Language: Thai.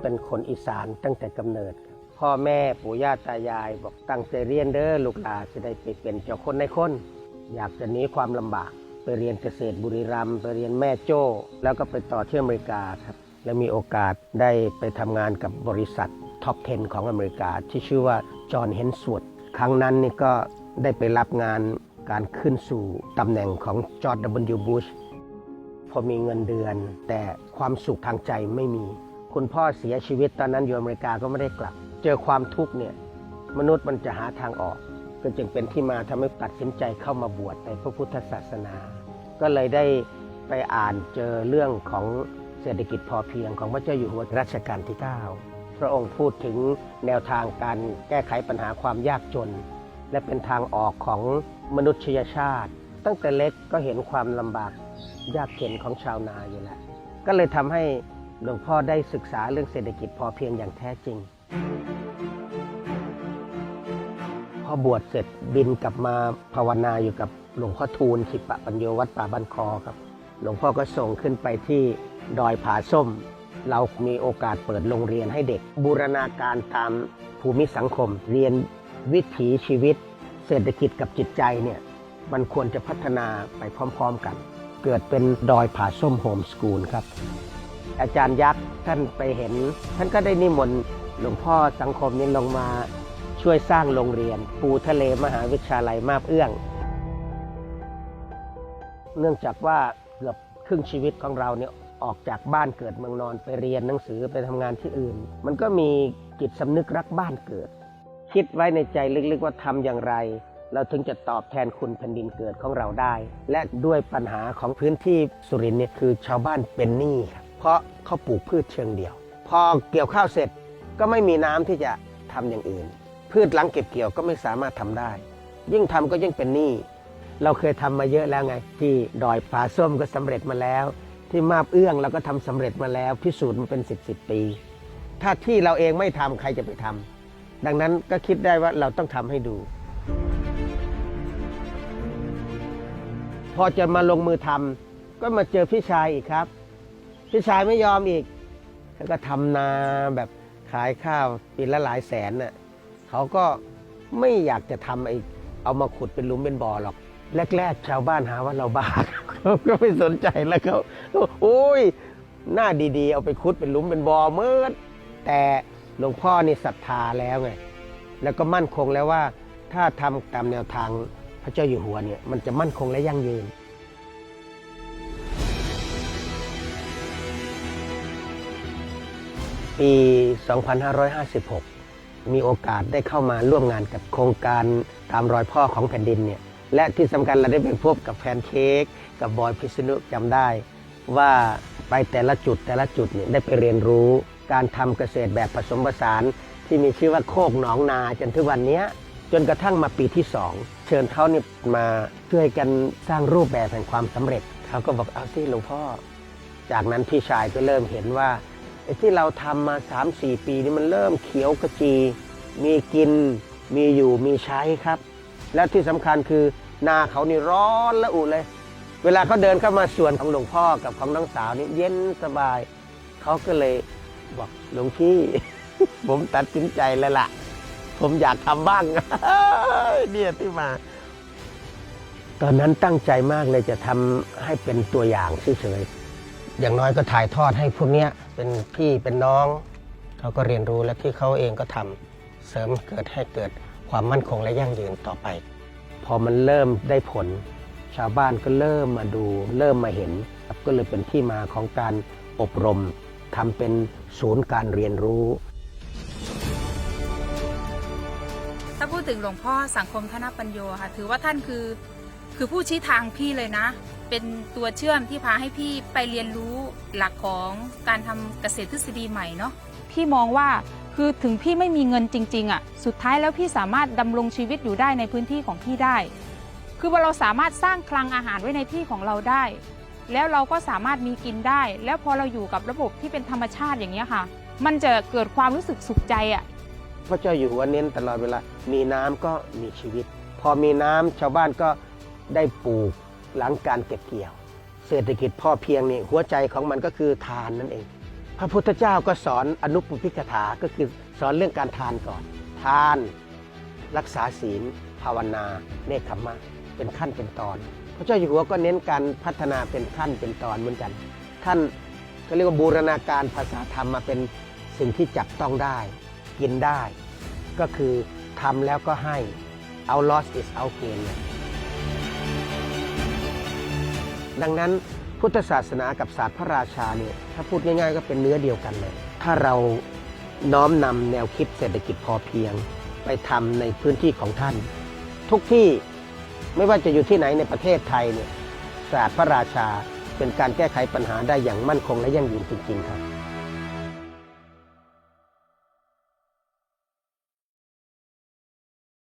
เป็นคนอีสานตั้งแต่กำเนิดครับพ่อแม่ปู่ย่าตายาย บอกตั้งใจเรียนเด้อลูกหลานจะได้ไปเป็นเจ้าคนในคน อยากจะหนีความลำบาก ไปเรียนเกษตรบุรีรัมย์ไปเรียนแม่โจ้ แล้วก็ไปต่อที่อเมริกาครับ และมีโอกาสได้ไปทำงานกับบริษัทท็อป 10 ของอเมริกา ที่ชื่อว่าจอห์นเฮนสวดครั้งนั้นนี่ก็ได้ไปรับงานการขึ้นสู่ตำแหน่งของจอร์ด W. Bush พอมีเงินเดือน แต่ความสุขทางใจไม่มี คุณพ่อเสียชีวิตตอนนั้นอยู่อเมริกาก็ไม่ได้กลับ เจอความทุกข์เนี่ยมนุษย์มันจะหาทางออก ก็จึงเป็นที่มาทำให้ตัดสินใจเข้ามาบวชในพระพุทธศาสนา ก็เลยได้ไปอ่านเจอเรื่องของเศรษฐกิจพอเพียงของพระเจ้าอยู่หัวรัชกาลที่ 9 พระองค์พูดถึงแนวทางการแก้ไขปัญหาความยากจน และเป็นทางออกของมนุษยชาติ ตั้งแต่เล็กก็เห็นความลำบากยากเข็นของชาวนาอยู่แล้วก็เลยทำให้ หลวงพ่อได้ศึกษาเรื่องเศรษฐกิจพอเพียงอย่างแท้จริง พอบวชเสร็จบินกลับมาภาวนาอยู่กับหลวงพ่อทูลขิปะปัญโยวัดป่าบ้านคอครับ หลวงพ่อก็ส่งขึ้นไปที่ดอยผาส้ม เรามีโอกาสเปิดโรงเรียนให้เด็ก บูรณาการตามภูมิสังคม เรียนวิถีชีวิต เศรษฐกิจกับจิตใจเนี่ยมันควรจะพัฒนาไปพร้อม ๆ กัน เกิดเป็นดอยผาส้มโฮมสกูลครับ อาจารย์ยักษ์ท่านไปเห็น ท่านก็ได้นิมนต์หลวงพ่อสังคมนี้ลงมาช่วยสร้างโรงเรียน ปูทะเลมหาวิทยาลัยมาบเอื้อง เนื่องจากว่าเกือบครึ่งชีวิตของเราเนี่ยออกจากบ้านเกิดเมืองนอนไปเรียนหนังสือไปทำงานที่อื่น มันก็มีจิตสำนึกรักบ้านเกิด คิดไว้ในใจลึกๆว่าทำอย่างไร เราถึงจะตอบแทนคุณแผ่นดินเกิดของเราได้ และด้วยปัญหาของพื้นที่สุรินทร์เนี่ยคือชาวบ้านเป็นหนี้ครับ เพราะเขาปลูกพืชเชิงเดียว พอเกี่ยวข้าวเสร็จก็ไม่มีน้ำที่จะทำอย่างอื่น พืชหลังเก็บเกี่ยวก็ไม่สามารถทำได้ ยิ่งทำก็ยิ่งเป็นหนี้เราเคยทำมาเยอะแล้วไง ที่ดอยผาส้มก็สำเร็จมาแล้ว ที่มาบเอื้องเราก็ทำสำเร็จมาแล้วพิสูจน์มาเป็น 10บสปี ถ้าที่เราเองไม่ทำใครจะไปทำดังนั้นก็คิดได้ว่าเราต้องทำให้ดู พอจะมาลงมือทำก็มาเจอพี่ชายอีกครับ พี่ชายไม่ยอมอีกแล้วก็ทำนาแบบขายข้าวปีละหลายแสนน่ะเขาก็ไม่อยากจะทำไอ้เอามาขุดเป็นหลุมเป็นบ่อหรอก แรก ๆ ชาวบ้านหาว่าเราบ้าเขาก็ไม่สนใจแล้วเขาโอ้ยหน้าดีๆ เอาไปขุดเป็นหลุมเป็นบ่อเมื่อแต่หลวงพ่อนี่ศรัทธาแล้วไง แล้วก็มั่นคงแล้วว่า ถ้าทำตามแนวทางพระเจ้าอยู่หัวเนี่ยมันจะมั่นคงและยั่งยืน ปี 2556 มีโอกาสได้เข้ามาร่วมงานกับโครงการตามรอยพ่อของแผ่นดินเนี่ยและที่สำคัญเราได้ไปพบกับแพนเค้กกับบอยพิษณุจำได้ ว่าไปแต่ละจุดแต่ละจุดเนี่ยได้ไปเรียนรู้การทำเกษตรแบบผสมผสาน ที่มีชื่อว่าโคกหนองนาจนถึงวันนี้จนกระทั่งมาปีที่สองเชิญเขาเนี่ยมาช่วยกันสร้างรูปแบบแห่งความสำเร็จเขาก็บอกเอาสิหลวงพ่อ จากนั้นพี่ชายก็เริ่มเห็นว่า อ้ที่เราทำมา 3-4 ปีนี้มันเริ่มเขียวกระจี มีกิน มีอยู่มีใช้ครับ แล้วที่สำคัญคือนาเขานี่ร้อนละอุเลย เวลาเขาเดินเข้ามาสวนของหลวงพ่อกับของน้องสาวนี่เย็นสบาย เขาก็เลยบอกหลวงพี่ ผมตัดสินใจแล้วล่ะ ผมอยากทำบ้างเนี่ยที่มา ตอนนั้นตั้งใจมากเลยจะทำให้เป็นตัวอย่างเฉยๆอย่างน้อยก็ถ่ายทอดให้พวกเนี้ย เป็นพี่เป็นน้อง เขาก็เรียนรู้และที่เขาเองก็ทำเสริมเกิดให้เกิดความมั่นคงและยั่งยืนต่อไป พอมันเริ่มได้ผล ชาวบ้านก็เริ่มมาดู เริ่มมาเห็นครับก็เลยเป็นที่มาของการอบรมทำเป็นศูนย์การเรียนรู้ ถ้าพูดถึงหลวงพ่อสังคมธนปัญโยค่ะ ถือว่าท่านคือ คือผู้ชี้ทางพี่เลยนะ เป็นตัวเชื่อมที่พาให้พี่ไปเรียนรู้หลักของการทำเกษตรทฤษฎีใหม่เนาะพี่มองว่าคือถึงพี่ไม่มีเงินจริงๆอะสุดท้ายแล้วพี่สามารถดำรงชีวิตอยู่ได้ในพื้นที่ของพี่ได้ คือว่าเราสามารถสร้างคลังอาหารไว้ในที่ของเราได้ แล้วเราก็สามารถมีกินได้ แล้วพอเราอยู่กับระบบที่เป็นธรรมชาติอย่างนี้ยค่ะ มันจะเกิดความรู้สึกสุขใจอะพระเจ้าอยู่หัวเน้นตลอดเวลา มีน้ำก็มีชีวิต พอมีน้ำชาวบ้านก็ได้ปลูก หลังการเก็บเกี่ยว เศรษฐกิจพ่อเพียงนี่หัวใจของมันก็คือทานนั่นเอง พระพุทธเจ้าก็สอนอนุปปิกถาก็คือสอนเรื่องการทานก่อน ทาน รักษาศีล ภาวนา เนคขมมะ เป็นขั้นเป็นตอน พระเจ้าอยู่หัวก็เน้นการพัฒนาเป็นขั้นเป็นตอนเหมือนกัน ท่านก็เรียกว่าบูรณาการภาษาธรรมมาเป็นสิ่งที่จับต้องได้ กินได้ ก็คือทำแล้วก็ให้ เอา loss is out gain เนี่ย ดังนั้นพุทธศาสนากับศาสตร์พระราชาเนี่ยถ้าพูดง่ายๆ ก็เป็นเนื้อเดียวกันเลย ถ้าเราน้อมนำแนวคิดเศรษฐกิจพอเพียง ไปทำในพื้นที่ของท่าน ทุกที่ไม่ว่าจะอยู่ที่ไหนในประเทศไทยเนี่ยศาสตร์พระราชาเป็นการแก้ไขปัญหาได้อย่างมั่นคงและยั่งยืนจริงๆครับ